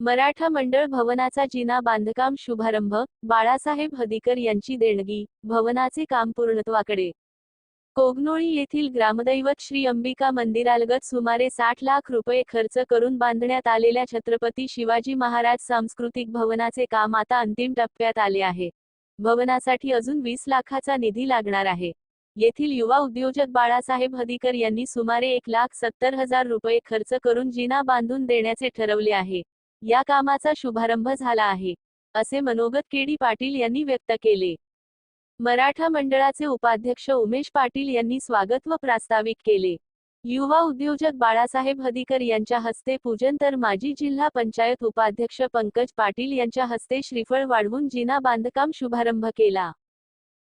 मराठा मंडळ भवनाचा जिना बांधकाम शुभारंभ बाळासाहेब हदीकर यांची देणगी भवनाचे काम पूर्णत्वाकडे. कोगनोळी येथील ग्रामदैवत श्री अंबिका मंदिरालगत सुमारे साठ लाख रुपये खर्च करून बांधण्यात आलेल्या छत्रपती शिवाजी महाराज सांस्कृतिक भवनाचे काम आता अंतिम टप्प्यात आले आहे. भवनासाठी अजून वीस लाखाचा निधी लागणार आहे. येथील युवा उद्योजक बाळासाहेब हदीकर यांनी सुमारे एक लाख सत्तर हजार रुपये खर्च करून जिना बांधून देण्याचे ठरवले आहे. या कामाचा शुभारंभ झाला आहे असे मनोगत केडी पाटील यांनी व्यक्त केले. मराठा मंडळाचे उपाध्यक्ष उमेश पाटील यांनी स्वागत व प्रास्ताविक केले. युवा उद्योजक बाळासाहेब हदीकर यांच्या हस्ते पूजन तर माजी जिल्हा पंचायत उपाध्यक्ष पंकज पाटील यांच्या हस्ते श्रीफळ वाढवून जिना बांधकाम शुभारंभ केला.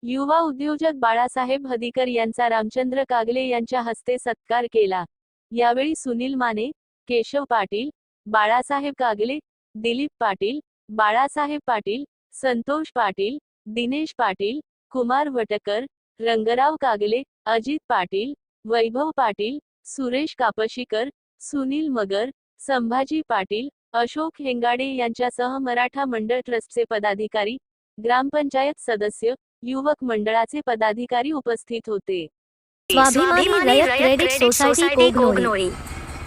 युवा उद्योजक बाळासाहेब हदीकर यांचा रामचंद्र कागले यांच्या हस्ते सत्कार केला. यावेळी सुनील माने केशव पाटील बाळासाहेब कागले दिलीप पाटील बाळासाहेब पाटील संतोष पाटील दिनेश पाटील कुमार वटकर रंगराव कागले अजित पाटील वैभव पाटील सुरेश कापशीकर सुनील मगर संभाजी पाटील अशोक हेंगाडे यांच्यासह मराठा मंडळ ट्रस्टचे पदाधिकारी ग्रामपंचायत सदस्य युवक मंडळाचे पदाधिकारी उपस्थित होते. स्वाभिमानी रयत क्रेडिट सोसायटी कोगनोळी